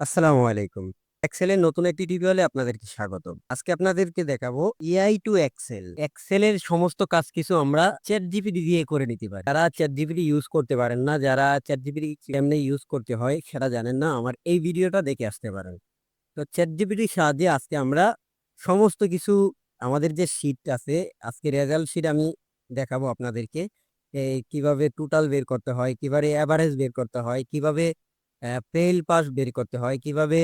আসসালামু আলাইকুম। এক্সেলের নতুন একটি টিউটোরিয়ালে আপনাদেরকে স্বাগত আজকে আপনাদেরকে দেখাবো এআই টু এক্সেল এক্সেলের সমস্ত কাজ কিছু আমরা চ্যাট জিপিটি দিয়ে করে নিতে পারি। যারা চ্যাট জিপিটি ইউজ করতে পারেন না, যারা চ্যাট জিপিটি কেমনে ইউজ করতে হয়, সেটা জানেন না, আমার এই ভিডিওটা দেখে আসতে পারেন। তো চ্যাট জিপিটির সাহায্যে আজকে আমরা সমস্ত কিছু, আমাদের যে শিট আছে, আজকে রেজাল্ট শিট আমি দেখাবো আপনাদেরকে। কীভাবে টোটাল বের করতে হয়, কীভাবে অ্যাভারেজ বের করতে হয়, কীভাবে পেল পাস বের করতে হয়, কীভাবে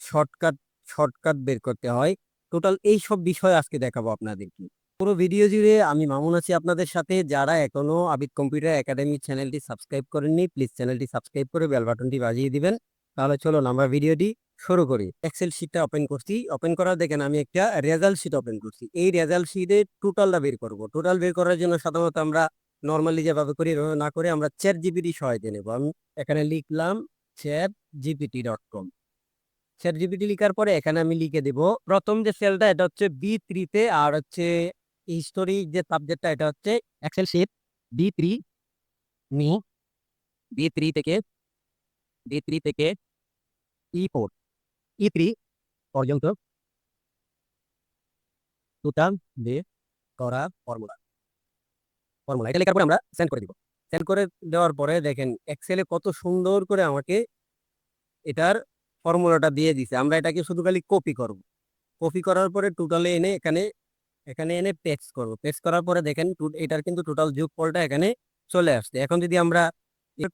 শর্টকাট শর্টকাট বের করতে হয় টোটাল এই সব বিষয় আজকে দেখাবো আপনাদেরকে। পুরো ভিডিও জুড়ে আমি মামুন আছি আপনাদের সাথে, যারা এখনও আবিদ কম্পিউটার একাডেমি চ্যানেলটি সাবস্ক্রাইব করেননি প্লিজ চ্যানেলটি সাবস্ক্রাইব করে বেল বাটনটি বাজিয়ে দিবেন। তাহলে চলুন আমরা ভিডিওটি শুরু করি। এক্সেল শিটটা ওপেন করছি। ওপেন করার দেখেন আমি একটা রেজাল্ট শিট ওপেন করছি। এই রেজাল্ট শিটে টোটালটা বের করব। টোটাল বের করার জন্য সাধারণত আমরা নর্মালি যেভাবে করি না করে আমরা চ্যাট জিপিটি সহায়তা নেব। আমি এখানে লিখলাম Chat GPT dot com Chat GPT লিখার পরে এখানে আমি লিখে দেব, প্রথম যে সেলটা এটা হচ্ছে বি থ্রিতে আর হচ্ছে হিস্টোরি যে সাবজেক্টটা এটা হচ্ছে এক্সেল শিট বি থ্রি নি বি থ্রি থেকে বি থ্রি থেকে ই ফোর ই থ্রি পর্যন্ত টোটাল বের করা ফর্মুলা ফর্মুলা এটা লেখার পরে আমরা সেন্ড করে দিব। সেন্ড করে দেওয়ার পরে দেখেন এক্সেলে কত সুন্দর করে আমাকে এটার ফর্মুলাটা দিয়ে দিছে। আমরা এটাকে শুধু খালি কপি করব। কপি করার পরে টোটালে এনে এখানে এখানে এনে পেস্ট করব। পেস্ট করার পরে দেখেন এটার কিন্তু টোটাল যোগফলটা এখানে চলে আসছে। এখন যদি আমরা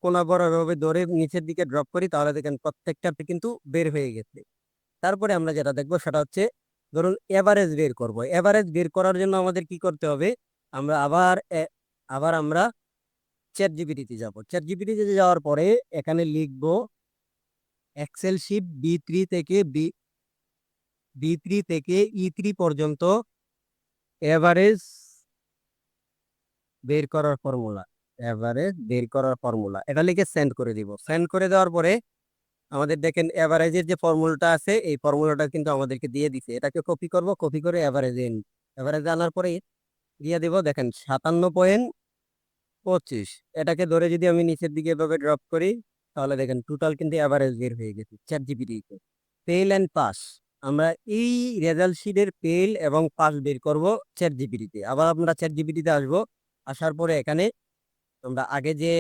কোনা বরাবর ধরে নিচের দিকে ড্রপ করি, তাহলে দেখেন প্রত্যেকটা কিন্তু বের হয়ে গেছে। তারপরে আমরা যেটা দেখব, সেটা হচ্ছে, ধরুন এভারেজ বের করব। এভারেজ বের করার জন্য আমাদের কি করতে হবে? আমরা আবার আবার আমরা চ্যাট জিপিটিতে যাব। চ্যাট জিপিটিতে যাওয়ার পরে এখানে লিখব এক্সেল শিট বি থ্রি থেকে বি বি থ্রি থেকে ই থ্রি পর্যন্ত এভারেজ বের করার ফর্মুলা এভারেজ বের করার ফর্মুলা এটা লিখে সেন্ড করে দিব। সেন্ড করে দেওয়ার পরে আমাদের দেখেন এভারেজের যে ফর্মুলাটা আছে, এই ফর্মুলাটা কিন্তু আমাদেরকে দিয়ে দিছে। এটাকে কপি করব কপি করে এভারেজ এন এভারেজ আনার পরে দিয়ে দিব দেখেন সাতান্ন পয়েন্ট পঁচিশ। এটাকে ধরে যদি আমি নিচের দিকে এভাবে ড্রপ করি, তাহলে দেখেন টোটাল কিন্তু অ্যাভারেজ বের হয়ে গেছে চ্যাট জিপিটিতে পেল অ্যান্ড পাস আমরা এই রেজাল্ট শিটের পেল এবং পাস বের করব চ্যাট জিপিটিতে আবার আমরা চ্যাট জিপিটিতে আসব, আসার পরে এখানে আমরা আগে যে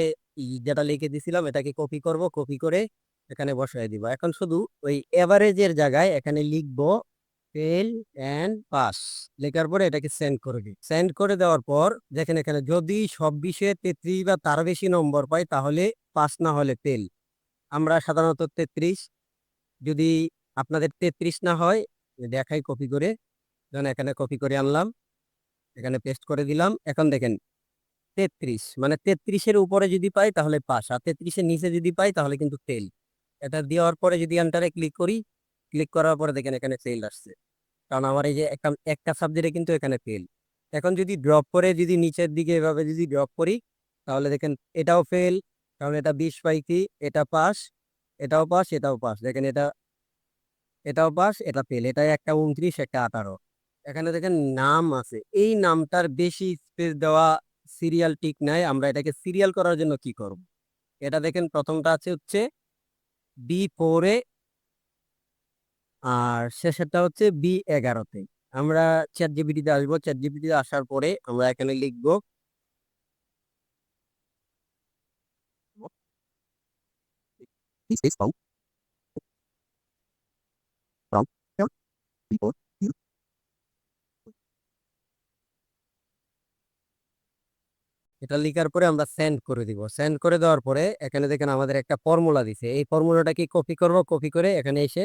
যেটা লিখে দিছিলাম, এটাকে কপি করব কপি করে এখানে বসায় দিব। এখন শুধু ওই এভারেজের জায়গায় এখানে লিখব ফেল অ্যান্ড পাস লেখার পরে এটাকে সেন্ড করে দিই। সেন্ড করে দেওয়ার পর দেখেন এখানে যদি সব বিষয়ে তেত্রিশ বা তার বেশি নম্বর পাই তাহলে পাস না হলে ফেল আমরা সাধারণত তেত্রিশ, যদি আপনাদের তেত্রিশ না হয় দেখাই কপি করে যেন এখানে কপি করে আনলাম, এখানে পেস্ট করে দিলাম, এখন দেখেন তেত্রিশ মানে তেত্রিশের উপরে যদি পাই তাহলে পাস আর তেত্রিশের নিচে যদি পাই তাহলে কিন্তু ফেল এটা দেওয়ার পরে যদি এন্টারে ক্লিক করি ক্লিক করার পরে দেখেন এখানে ফেল আসছে। কারণ আমার এই যে একটা একটা সাবজেক্টে কিন্তু এখানে ফেল এখন যদি ড্রপ করে যদি নিচের দিকে এভাবে যদি ড্রপ করি, তাহলে দেখেন এটাও ফেল কারণ এটা বিশ পাইছি এটা পাস এটাও পাস এটাও পাস দেখেন এটা, এটাও পাস এটা ফেল এটা একটা উনত্রিশ, একটা আঠারো। এখানে দেখেন নাম আছে। এই নামটার বেশি স্পেস দেওয়া সিরিয়াল ঠিক নাই। আমরা এটাকে সিরিয়াল করার জন্য কি করব? এটা দেখেন প্রথমটা আছে হচ্ছে বি ফোরে আর শেষেরটা হচ্ছে বি এগারোতে আমরা চ্যাট জিপিটিতে আসব। চ্যাট জিপিটিতে আসার পরে আমরা এখানে লিখব এটা লিখার পরে আমরা সেন্ড করে দিব। সেন্ড করে দেওয়ার পরে এখানে দেখেন আমাদের একটা ফর্মুলা দিছে। এই ফর্মুলাটা কি কপি করব? কপি করে এখানে এসে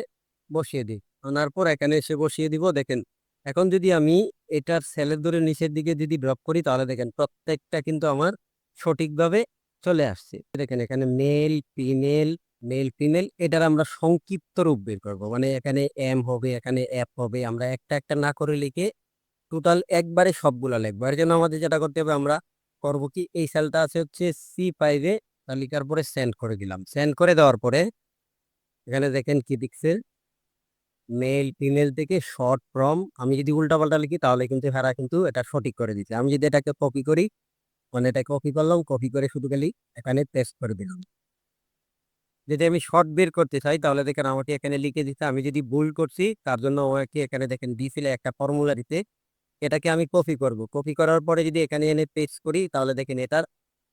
বসিয়ে দিই। আনার পর এখানে এসে বসিয়ে দিব, দেখেন। এখন যদি আমি এটার সেলের ধরে নিচের দিকে যদি ড্রপ করি, তাহলে দেখেন প্রত্যেকটা কিন্তু আমার সঠিকভাবে চলে আসছে। দেখেন এখানে মেল ফিমেল মেল ফিমেল এটার আমরা সংক্ষিপ্ত রূপ বের করব। মানে এখানে এম হবে, এখানে অ্যাপ হবে, আমরা একটা একটা না করে লিখে টোটাল একবারে সবগুলা লিখব। এর জন্য আমাদের যেটা করতে হবে, আমরা করব কি, এই সেলটা আছে হচ্ছে সি ফাইভে তালিকার পরে সেন্ড করে দিলাম। সেন্ড করে দেওয়ার পরে, এখানে দেখেন কি দিচ্ছে? মেল ফিমেল থেকে শর্ট ফ্রম আমি যদি উল্টাপাল্টা লিখি, তাহলে কিন্তু হেরা কিন্তু এটা সঠিক করে দিচ্ছে। আমি যদি এটাকে কপি করি মানে এটা কপি করলাম কপি করে শুধু খালি এখানে পেস্ট করে দিলাম। যদি আমি শর্ট বের করতে চাই, তাহলে দেখেন আমাকে এখানে লিখে দিতে আমি যদি ভুল করছি, তার জন্য আমাকে এখানে দেখেন দিছিল একটা ফর্মুলা দিতে এটাকে আমি কপি করব। কপি করার পরে যদি এখানে এনে পেস্ট করি, তাহলে দেখেন এটার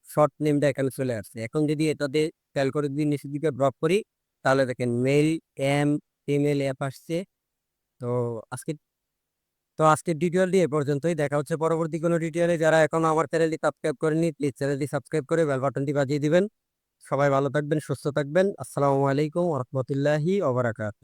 শর্ট নেমটা এখানে চলে আসছে। এখন যদি এটাতে খেয়াল করে যদি নিচের দিকে ড্রপ করি, তাহলে দেখেন মেল এম ফিমেল অ্যাপ আসছে। তো আজকে তো আজকে টিউটোরিয়ালটি এ পর্যন্তই। দেখা হচ্ছে পরবর্তী কোনো টিউটোরিয়ালে যারা এখন আমার চ্যানেলটি সাবস্ক্রাইব করেনি প্লিজ চ্যানেলটি সাবস্ক্রাইব করে বেল বাটনটি বাজিয়ে দিবেন। সবাই ভালো থাকবেন, সুস্থ থাকবেন। আসসালামু আলাইকুম রহমতুল্লাহি ওবরাকাত